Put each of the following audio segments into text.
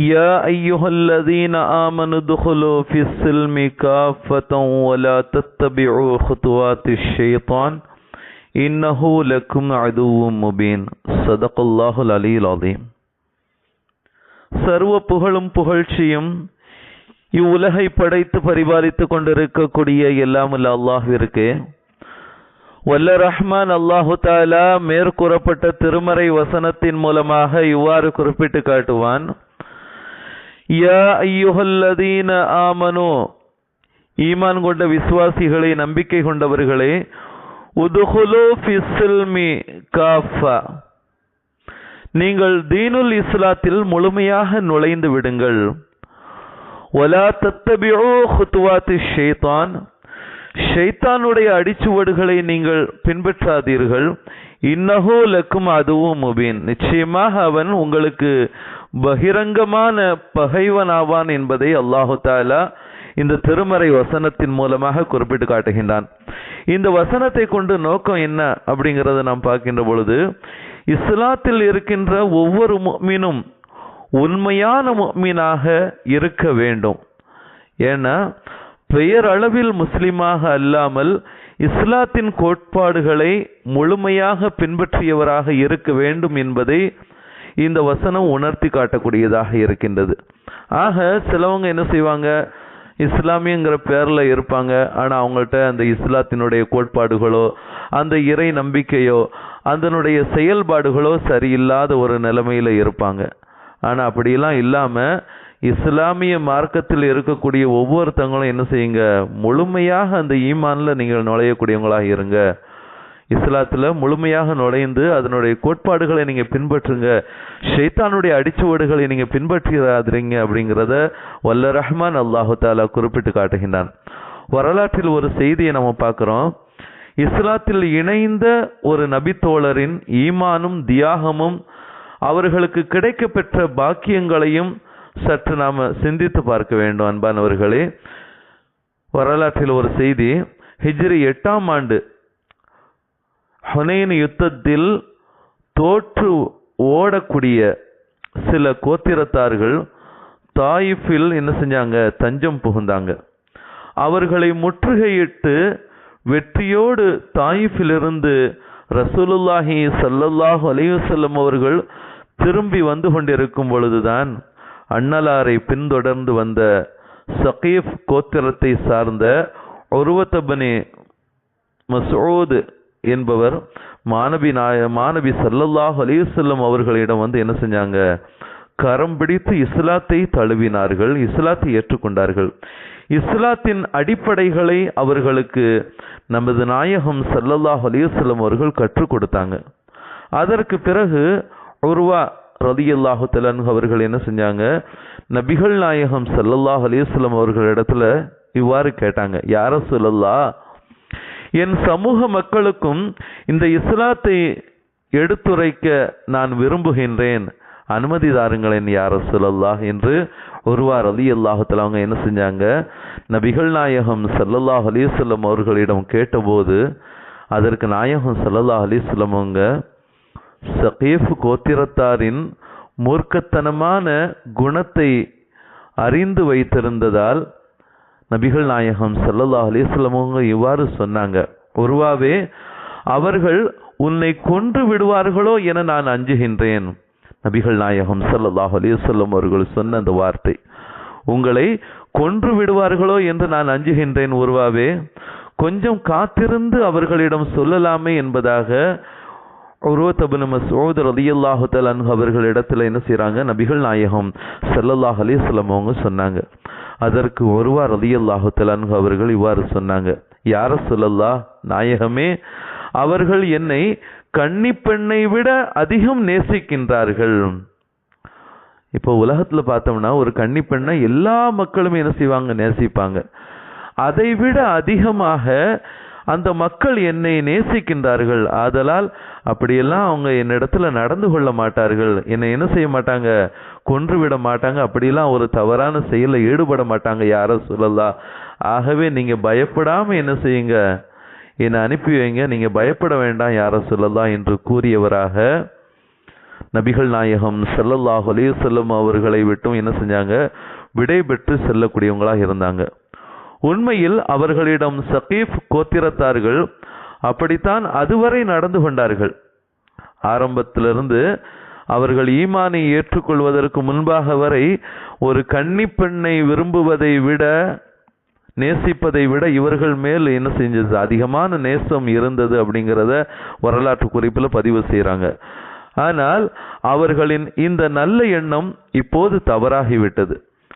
يا أيها الذين آمنوا ادخلوا في السلم كافة ولا تتبعوا خطوات الشيطان إنه لكم عدو مبين صدق الله العلي العظيم சர்வ புகழும் புகழ்ச்சியும் இவ்வுலகை படைத்து பரிபாலித்துக் கொண்டிருக்கக்கூடிய எல்லாம் அல்ல அல்லாஹ்விற்கு வல்ல ரஹ்மான் அல்லாஹு தாலா மேற்கூறப்பட்ட திருமறை வசனத்தின் மூலமாக இவ்வாறு குறிப்பிட்டு காட்டுவான் யா ஐயுஹல்லதீன ஆமனு ஈமான் கொண்ட விசுவாசிகளை நம்பிக்கை கொண்டவர்களே உதுகுலு ஃபிஸ்ஸில்மி காஃபா நீங்கள் தீனுல் இஸ்லாத்தில் முழுமையாக நுழைந்து விடுங்கள் ஒலா தத்தபியோ ஹுத்துவாத்து ஷைத்தான் ஷைத்தானுடைய அடிச்சுவடுகளை நீங்கள் பின்பற்றாதீர்கள் இன்னஹோ லக்கும் அதுவும் முபீன் நிச்சயமாக அவன் உங்களுக்கு பகிரங்கமான பகைவனாவான் என்பதை அல்லாஹு தாலா இந்த திருமறை வசனத்தின் மூலமாக குறிப்பிட்டு காட்டுகின்றான். இந்த வசனத்தை கொண்டு நோக்கம் என்ன அப்படிங்கிறத நாம் பார்க்கின்ற பொழுது இஸ்லாத்தில் இருக்கின்ற ஒவ்வொரு மீனும் உண்மையான மீனாக இருக்க வேண்டும். ஏன்னா பெயரளவில் முஸ்லீமாக முஸ்லிமாக அல்லாமல் இஸ்லாத்தின் கோட்பாடுகளை முழுமையாக பின்பற்றியவராக இருக்க வேண்டும் என்பதை இந்த வசனம் உணர்த்தி காட்டக்கூடியதாக இருக்கின்றது. ஆக சிலவங்க என்ன செய்வாங்க? இஸ்லாமியங்கிற பேரில் இருப்பாங்க. ஆனால் அவங்கள்ட்ட அந்த இஸ்லாத்தினுடைய கோட்பாடுகளோ அந்த இறை நம்பிக்கையோ அதனுடைய செயல்பாடுகளோ சரியில்லாத ஒரு நிலைமையில் இருப்பாங்க. ஆனால் அப்படிலாம் இல்லாமல் இஸ்லாமிய மார்க்கத்தில் இருக்கக்கூடிய ஒவ்வொருத்தங்களும் என்ன செய்யுங்க? முழுமையாக அந்த ஈமானில் நீங்கள் நுழையக்கூடியவங்களாக இருங்க. இஸ்லாத்தில் முழுமையாக நுழைந்து அதனுடைய கோட்பாடுகளை நீங்கள் பின்பற்றுங்க. ஷைத்தானுடைய அடிச்சுவடுகளை நீங்கள் பின்பற்றிடாதீங்க அப்படிங்கிறத வல்ல ரஹ்மான் அல்லாஹு தாலா குறிப்பிட்டு காட்டுகின்றான். வரலாற்றில் ஒரு செய்தியை நம்ம பார்க்குறோம். இஸ்லாத்தில் இணைந்த ஒரு நபித்தோழரின் ஈமானும் தியாகமும் அவர்களுக்கு கிடைக்க பெற்ற பாக்கியங்களையும் சற்று நாம் சிந்தித்து பார்க்க வேண்டும் அன்பானவர்களே. வரலாற்றில் ஒரு செய்தி ஹிஜ்ரி எட்டாம் ஆண்டு ஹுனைன் யுத்தத்தில் தோற்று ஓடக்கூடிய சில கோத்திரத்தார்கள் தாயிஃபில் என்ன செஞ்சாங்க? தஞ்சம் புகுந்தாங்க. அவர்களை முற்றுகையிட்டு வெற்றியோடு தாயிஃபிலிருந்து ரசூலுல்லாஹி சல்லல்லாஹு அலையுசல்லம் அவர்கள் திரும்பி வந்து கொண்டிருக்கும் பொழுதுதான் அண்ணலாரை பின்தொடர்ந்து வந்த சகீஃப் கோத்திரத்தை சார்ந்த ஒருவத்தபனி மசூது என்பவர் மாணவி நாய மாணவி சல்லல்லாஹ் அலிவசல்லம் அவர்களிடம் வந்து என்ன செஞ்சாங்க? கரம் பிடித்து இஸ்லாத்தை தழுவினார்கள் இஸ்லாத்தை ஏற்றுக்கொண்டார்கள். இஸ்லாத்தின் அடிப்படைகளை அவர்களுக்கு நமது நாயகம் சல்லல்லாஹ் அலிவசல்லம் அவர்கள் கற்றுக் கொடுத்தாங்க. அதற்கு பிறகு உருவா ரதியல்லாஹு தலன் அவர்கள் என்ன செஞ்சாங்க? நபிகள் நாயகம் சல்லல்லாஹ் அலிவசல்லம் அவர்களிடத்துல இவ்வாறு கேட்டாங்க யார சொல்லல்லா என் சமூக மக்களுக்கும் இந்த இஸ்லாத்தை எடுத்துரைக்க நான் விரும்புகின்றேன். அனுமதி தாருங்களேன் யார சொல்லல்லா என்று ஒருவார் அலி அல்லாஹத்தில் அவங்க என்ன செஞ்சாங்க? நபிகள் நாயகம் சல்லல்லாஹ் அலிசல்லம் அவர்களிடம் கேட்டபோது அதற்கு நாயகம் சல்லல்லாஹ் அலிசல்லம் அவங்க சகீஃப் கோத்திரத்தாரின் மூர்க்கத்தனமான குணத்தை அறிந்து வைத்திருந்ததால் நபிகள் நாயகம் சல்லல்லா அலிஸ்லமவங்க இவ்வாறு சொன்னாங்க. ஒருவாவே அவர்கள் உன்னை கொன்று விடுவார்களோ என நான் அஞ்சுகின்றேன். நபிகள் நாயகம் சல்லல்லாஹ் அலிசல்லம் அவர்கள் சொன்ன அந்த வார்த்தை. உங்களை கொன்று விடுவார்களோ என்று நான் அஞ்சுகின்றேன் உருவாவே. கொஞ்சம் காத்திருந்து அவர்களிடம் சொல்லலாமே என்பதாக உருவத்தபுன மசூத் ரலியல்லாஹு தலன் அவர்களிடத்தில் என்ன செய்கிறாங்க நபிகள் நாயகம் சல்லல்லாஹ் அலைஹி அவங்க சொன்னாங்க. அதற்கு ஒருவா ரலியல்லாஹு தலான்கு அவர்கள் இவ்வாறு சொன்னாங்க யார சொல்லல்லா நாயகமே அவர்கள் என்னை கன்னிப்பெண்ணை விட அதிகம் நேசிக்கின்றார்கள். இப்போ உலகத்துல பார்த்தோம்னா ஒரு கன்னி பெண்ணை எல்லா மக்களுமே என்ன செய்வாங்க? நேசிப்பாங்க. அதை விட அதிகமாக அந்த மக்கள் என்னை நேசிக்கின்றார்கள். ஆதலால் அப்படியெல்லாம் அவங்க என்னிடத்துல நடந்து கொள்ள மாட்டார்கள். என்னை என்ன செய்ய மாட்டாங்க? கொன்று விட மாட்டாங்க. அப்படியெல்லாம் ஒரு தவறான செயலில் ஈடுபட மாட்டாங்க யாரோ சொல்லலாம் ஆகவே நீங்கள் பயப்படாமல் என்ன செய்யுங்க? என்னை அனுப்பி வைங்க. நீங்கள் பயப்பட வேண்டாம் யாரோ சொல்லலாம் என்று கூறியவராக நபிகள் நாயகம் செல்லல்லாஹ் அலையுசல்லம் அவர்களை விட்டும் என்ன செஞ்சாங்க? விடை பெற்று செல்லக்கூடியவங்களாக இருந்தாங்க. உண்மையில் அவர்களிடம் சகீஃப் கோத்திரத்தார்கள் அப்படித்தான் அதுவரை நடந்து கொண்டார்கள். ஆரம்பத்திலிருந்து அவர்கள் ஈமானை ஏற்றுக்கொள்வதற்கு முன்பாக வரை ஒரு கன்னி பெண்ணை விரும்புவதை விட நேசிப்பதை விட இவர்கள் மேல் என்ன செஞ்சது? அதிகமான நேசம் இருந்தது அப்படிங்கிறத வரலாற்று குறிப்பில் பதிவு செய்கிறாங்க ஆனால் அவர்களின் இந்த நல்ல எண்ணம் இப்போது தவறாகிவிட்டது.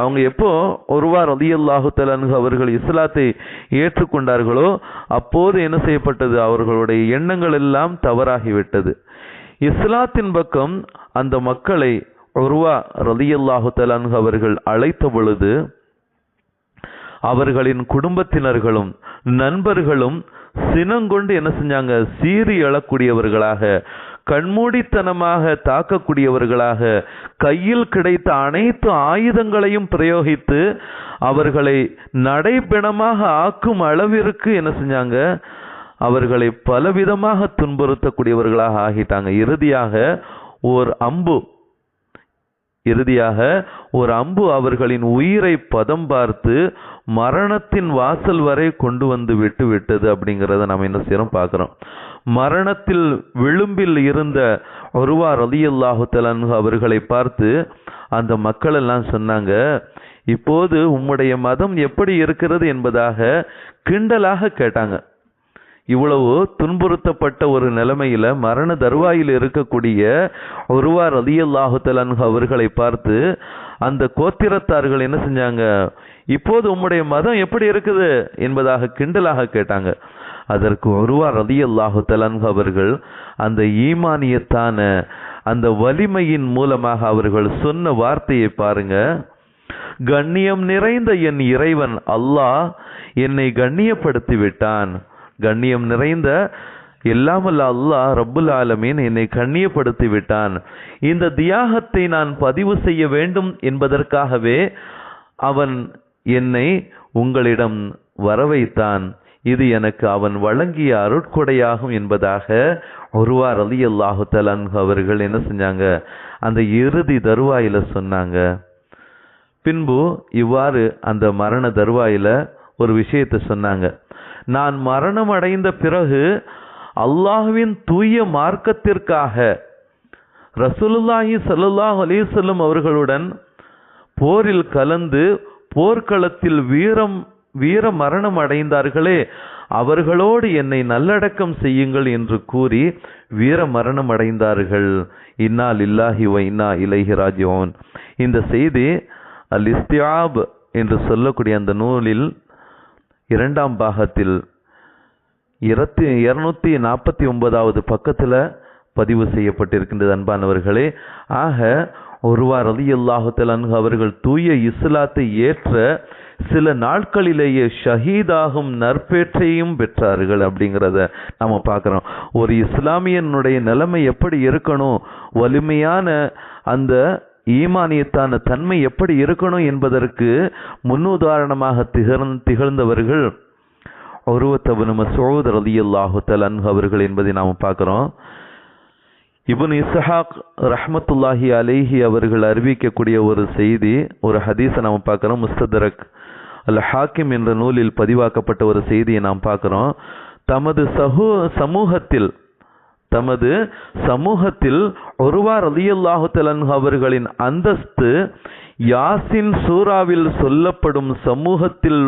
அவங்க எப்போ ஒருவா ரலியல்லாஹு தலன்கு அவர்கள் இஸ்லாத்தை ஏற்றுக்கொண்டார்களோ அப்போது என்ன செய்யப்பட்டது? அவர்களுடைய எண்ணங்கள் எல்லாம் தவறாகிவிட்டது. இஸ்லாத்தின் பக்கம் அந்த மக்களை ஒருவா ரலியல்லாஹு தலன்கு அவர்கள் அழைத்த பொழுது அவர்களின் குடும்பத்தினர்களும் நண்பர்களும் சினங்கொண்டு என்ன செஞ்சாங்க? சீறி எழக்கூடியவர்களாக கண்மூடித்தனமாக தாக்கக்கூடியவர்களாக கையில் கிடைத்த அனைத்து ஆயுதங்களையும் பிரயோகித்து அவர்களை நடைபிணமாக ஆக்கும் அளவிற்கு என்ன செஞ்சாங்க? அவர்களை பலவிதமாக துன்புறுத்தக்கூடியவர்களாக ஆகிட்டாங்க. இறுதியாக ஓர் அம்பு. இறுதியாக ஒரு அம்பு அவர்களின் உயிரை பதம் பார்த்து மரணத்தின் வாசல் வரை கொண்டு வந்து விட்டு விட்டது அப்படிங்கிறத நம்ம என்ன செய்யறோம் பார்க்கிறோம். மரணத்தில் விளிம்பில் இருந்த ஒருவா ரலியல்லாஹு தலன்ஹு அவர்களை பார்த்து அந்த மக்கள் எல்லாம் சொன்னாங்க இப்போது உம்முடைய மதம் எப்படி இருக்கிறது என்பதாக கிண்டலாக கேட்டாங்க. இவ்வளவு துன்புறுத்தப்பட்ட ஒரு நிலைமையில மரண தருவாயில் இருக்கக்கூடிய ஒருவா ரலியல்லாஹு தலன்ஹு அவர்களை பார்த்து அந்த கோத்திரத்தார்கள் என்ன செஞ்சாங்க இப்போது உம்முடைய மதம் எப்படி இருக்குது? என்பதாக கிண்டலாக கேட்டாங்க. அதற்கு ஒருவா ரலியல்லாஹு தலன்ஹு அவர்கள் அந்த ஈமானியத்தான அந்த வலிமையின் மூலமாக அவர்கள் சொன்ன வார்த்தையை பாருங்க. கண்ணியம் நிறைந்த என் இறைவன் அல்லாஹ் என்னை கண்ணியப்படுத்தி விட்டான் கண்ணியம் நிறைந்த எல்லாமல்ல அல்லாஹ் ரப்புல் ஆலமீன் என்னை கண்ணியப்படுத்தி விட்டான் இந்த தியாகத்தை நான் பதிவு செய்ய வேண்டும் என்பதற்காகவே அவன் என்னை உங்களிடம் வரவைத்தான். இது எனக்கு அவன் வழங்கிய அருட்கொடையாகும் என்பதாக ஒருவார் அலி அல்லாஹு தலான்ஹு அவர்கள் என்ன செஞ்சாங்க? அந்த இறுதி தருவாயில் சொன்னாங்க. பின்பு இவ்வாறு அந்த மரண தருவாயில் ஒரு விஷயத்தை சொன்னாங்க. நான் மரணம் அடைந்த பிறகு அல்லாஹுவின் தூய மார்க்கத்திற்காக ரசூலுல்லாஹி ஸல்லல்லாஹு அலிசல்லம் அவர்களுடன் போரில் கலந்து போர்க்களத்தில் வீரம் வீர மரணம் அடைந்தார்களே அவர்களோடு என்னை நல்லடக்கம் செய்யுங்கள் என்று கூறி வீர மரணம் அடைந்தார்கள் இன்னா லில்லாஹி வைனா இன்னா ராஜோன் இந்த செய்தி அல் இஸ்தியாப் என்று சொல்லக்கூடிய அந்த நூலில் இரண்டாம் பாகத்தில் இருபத்தி இருநூத்தி நாற்பத்தி ஒன்பதாவது பக்கத்தில் பதிவு செய்யப்பட்டிருக்கின்றது அன்பானவர்களே. ஆக ஒருவார் அலி அல்லாஹு அவர்கள் தூய இஸ்லாத்தை ஏற்ற சில நாட்களிலேயே ஷஹீதாகும் நற்பேற்றையும் பெற்றார்கள் அப்படிங்கிறத நம்ம பார்க்குறோம். ஒரு இஸ்லாமியனுடைய நிலைமை எப்படி இருக்கணும்? வலிமையான அந்த ஈமானியத்தான தன்மை எப்படி இருக்கணும் என்பதற்கு முன்னுதாரணமாக திகழ் திகழ்ந்தவர்கள் ஒருவத்தபு நம்ம சோதர் அலி அல்லாஹு தலன் அவர்கள் என்பதை நாம் பார்க்குறோம். இபுன் இஸ்ஹாக் ரஹ்மத்துல்லாஹி அலைஹி அவர்கள் அறிவிக்கக்கூடிய ஒரு செய்தி ஒரு ஹதீஸை நாம் பார்க்குறோம். முஸ்தரக் அல் ஹாக்கிம் என்ற நூலில் பதிவாக்கப்பட்ட ஒரு செய்தியை நாம் பார்க்குறோம். தமது சமூ சமூகத்தில் தமது சமூகத்தில் ஒருவார் அலியல்லாஹு தலன் அவர்களின் அந்தஸ்து யாசின் சூறாவில் சொல்லப்படும் சமூகத்தில்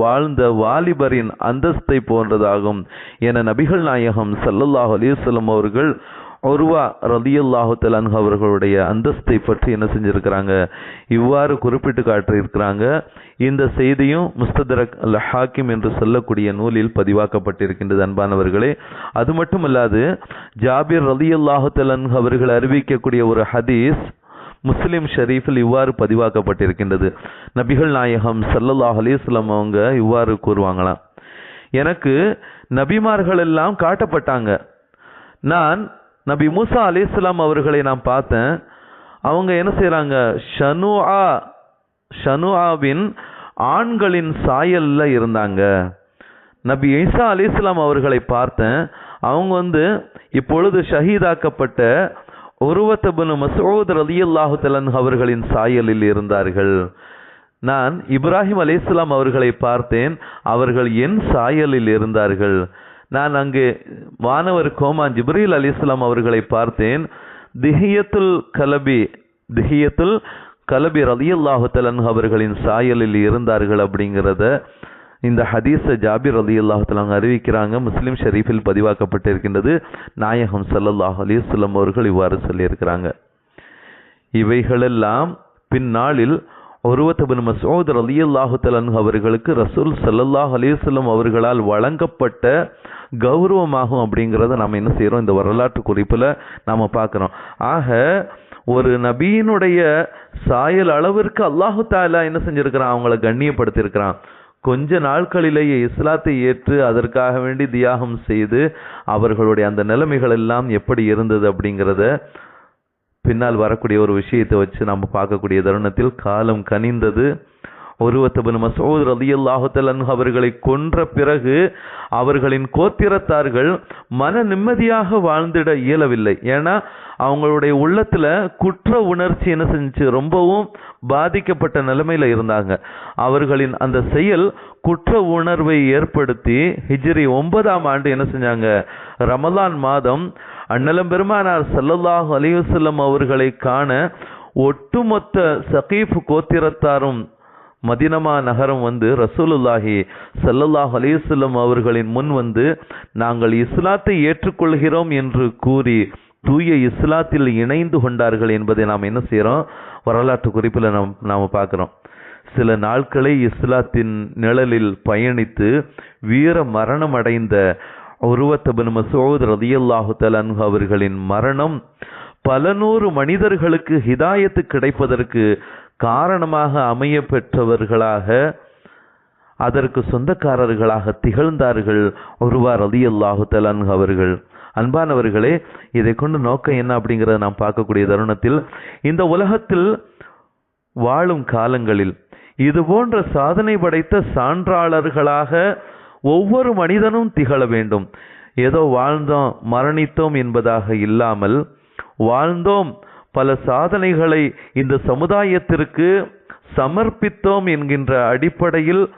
வாழ்ந்த வாலிபரின் அந்தஸ்தை போன்றதாகும். என நபிகள் நாயகம் சல்லல்லாஹ் அலிசல்லம் அவர்கள் ஒருவா ரதியுல்லாஹு தலான் அவர்களுடைய அந்தஸ்தை பற்றி என்ன செஞ்சுருக்கிறாங்க? இவ்வாறு குறிப்பிட்டு காட்டியிருக்கிறாங்க. இந்த செய்தியும் முஸ்தரக் அல் ஹாக்கிம் என்று சொல்லக்கூடிய நூலில் பதிவாக்கப்பட்டிருக்கின்றது அன்பானவர்களே. அது மட்டுமல்லாது ஜாபிர் ரதியுல்லாஹு தலான் அவர்கள் அறிவிக்கக்கூடிய ஒரு ஹதீஸ் முஸ்லிம் ஷரீஃபில் இவ்வாறு பதிவாக்கப்பட்டிருக்கின்றது. நபிகள் நாயகம் சல்லல்லாஹ் அலிஸ்லாம் அவங்க இவ்வாறு கூறுவாங்களாம். எனக்கு நபிமார்கள் எல்லாம் காட்டப்பட்டாங்க. நான் நபி மூசா அலைஹிஸ்ஸலாம் அவர்களை நான் பார்த்தேன். அவங்க என்ன செய்கிறாங்க ஷனுஆ ஷனுஆவின் ஆண்களின் சாயல்ல இருந்தாங்க. நபி ஈசா அலிஸ்லாம் அவர்களை பார்த்தேன். அவங்க வந்து இப்பொழுது ஷஹீதாக்கப்பட்ட உருவத்தபுன் மசூத் ரலியல்லாஹு தலன் அவர்களின் சாயலில் இருந்தார்கள். நான் இப்ராஹிம் அலைஹிஸ்ஸலாம் அவர்களை பார்த்தேன். அவர்கள் என் சாயலில் இருந்தார்கள். நான் அங்கே வானவர் கோமா ஜிப்ரீல் அலிஸ்லாம் அவர்களை பார்த்தேன். திஹியத்துல் கலபி திஹியத்துல் கலபி ரலியல்லாஹு தலன் அவர்களின் சாயலில் இருந்தார்கள் அப்படிங்கிறத இந்த ஹதீஸ ஜாபிர் அலி அல்லாஹ் அறிவிக்கிறாங்க. முஸ்லீம் ஷரீஃபில் பதிவாக்கப்பட்டிருக்கின்றது. நாயகம் சல்லல்லாஹ் அலிஸ்லம் அவர்கள் இவ்வாறு சொல்லியிருக்கிறாங்க. இவைகளெல்லாம் பின்னாளில் ஒருவத்தபின் அலி அல்லாஹு தலன் அவர்களுக்கு ரசூல் ஸல்லல்லாஹு அலிசல்லம் அவர்களால் வழங்கப்பட்ட கௌரவமாகும் அப்படிங்கிறத நம்ம என்ன செய்கிறோம் இந்த வரலாற்று குறிப்பில் நாம் பார்க்குறோம். ஆக ஒரு நபியினுடைய சாயல் அளவிற்கு அல்லாஹு தாலா என்ன செஞ்சுருக்கிறான்? அவங்கள கண்ணியப்படுத்தியிருக்கிறான். கொஞ்ச நாட்களிலேயே இஸ்லாத்தை ஏற்று அதற்காக வேண்டி தியாகம் செய்து அவர்களுடைய அந்த நிலைமைகள் எல்லாம் எப்படி இருந்தது அப்படிங்கிறத பின்னால் வரக்கூடிய ஒரு விஷயத்தை வச்சு நம்ம பார்க்கக்கூடிய தருணத்தில் காலம் கனிந்தது. ஒருவத்தபின் மசூத் ரலியல்லாஹு தலன் அவர்களை கொன்ற பிறகு அவர்களின் கோத்திரத்தார்கள் மன நிம்மதியாக வாழ்ந்திட இயலவில்லை. ஏன்னா அவங்களுடைய உள்ளத்துல குற்ற உணர்ச்சி என்ன செஞ்சு ரொம்பவும் பாதிக்கப்பட்ட நிலைமையில இருந்தாங்க. அவர்களின் அந்த செயல் குற்ற உணர்வை ஏற்படுத்தி ஹிஜ்ரி ஒன்பதாம் ஆண்டு என்ன செஞ்சாங்க? ரமலான் மாதம் அண்ணலம் பெருமானார் சல்லல்லாஹு அலிவசல்லம் அவர்களை காண ஒட்டுமொத்த சகீஃப் கோத்திரத்தாரும் மதினமா நகரம் வந்து ரசூலுல்லாஹி சல்லல்லாஹ் அலைஹி அவர்களின் முன் வந்து நாங்கள் இஸ்லாத்தை ஏற்றுக்கொள்கிறோம் என்று கூறி தூய இஸ்லாத்தில் இணைந்து கொண்டார்கள் என்பதை நாம் என்ன செய்கிறோம்? வரலாற்று குறிப்பில் நாம் நாம் பார்க்குறோம். சில நாட்களை இஸ்லாத்தின் நிழலில் பயணித்து வீர மரணம் அடைந்த உருவத்தபின் மசூத் ரதியல்லாஹு தலன்ஹு அவர்களின் மரணம் பல நூறு மனிதர்களுக்கு ஹிதாயத்து கிடைப்பதற்கு காரணமாக அமைய பெற்றவர்களாக அதற்கு சொந்தக்காரர்களாக திகழ்ந்தார்கள் ஒருவா ரதியல்லாஹு தலன்ஹு அவர்கள். அன்பானவர்களே இதை கொண்டு நோக்கம் என்ன அப்படிங்கிறத நாம் பார்க்கக்கூடிய தருணத்தில் இந்த உலகத்தில் வாழும் காலங்களில் இது போன்ற சாதனை படைத்த சான்றாளர்களாக ஒவ்வொரு மனிதனும் திகழ வேண்டும். ஏதோ வாழ்ந்தோம் மரணித்தோம் என்பதாக இல்லாமல் வாழ்ந்தோம். பல சாதனைகளை இந்த சமுதாயத்திற்கு சமர்ப்பித்தோம் என்கின்ற அடிப்படையில்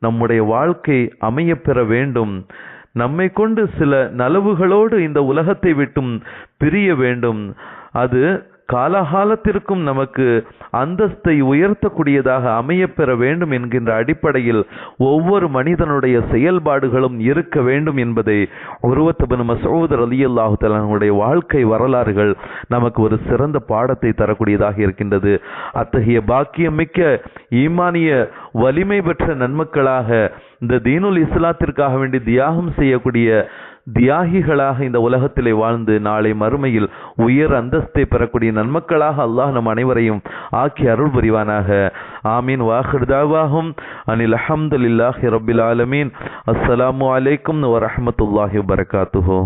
நம்முடைய வாழ்க்கை அமையப்பெற வேண்டும். நம்மை கொண்டு சில நலவுகளோடு இந்த உலகத்தை விட்டும் பிரிய வேண்டும். அது காலகாலத்திற்கும் நமக்கு அந்தஸ்தை உயர்த்தக்கூடியதாக அமையப்பெற வேண்டும் என்கின்ற அடிப்படையில் ஒவ்வொரு மனிதனுடைய செயல்பாடுகளும் இருக்க வேண்டும் என்பதை உருவத்தபன் மசூத் அலி அல்லாஹு தலானுடைய வாழ்க்கை வரலாறுகள் நமக்கு ஒரு சிறந்த பாடத்தை தரக்கூடியதாக இருக்கின்றது. அத்தகைய பாக்கியமிக்க ஈமானிய வலிமை பெற்ற நன்மக்களாக இந்த தீனுல் இஸ்லாத்திற்காக வேண்டி தியாகம் செய்யக்கூடிய தியாகிகளாக இந்த உலகத்திலே வாழ்ந்து நாளை மறுமையில் உயர் அந்தஸ்தை பெறக்கூடிய நன்மக்களாக அல்லாஹ் நம் அனைவரையும் ஆக்கி அருள் புரிவானாக. ஆமீன். வாஹிர்தாவாகும் அனில் அஹமதுல்லாஹி ரபில் ஆலமீன். அஸ்ஸலாமு அலைக்கும் வரஹமத்துல்லாஹி வரகாத்துஹோ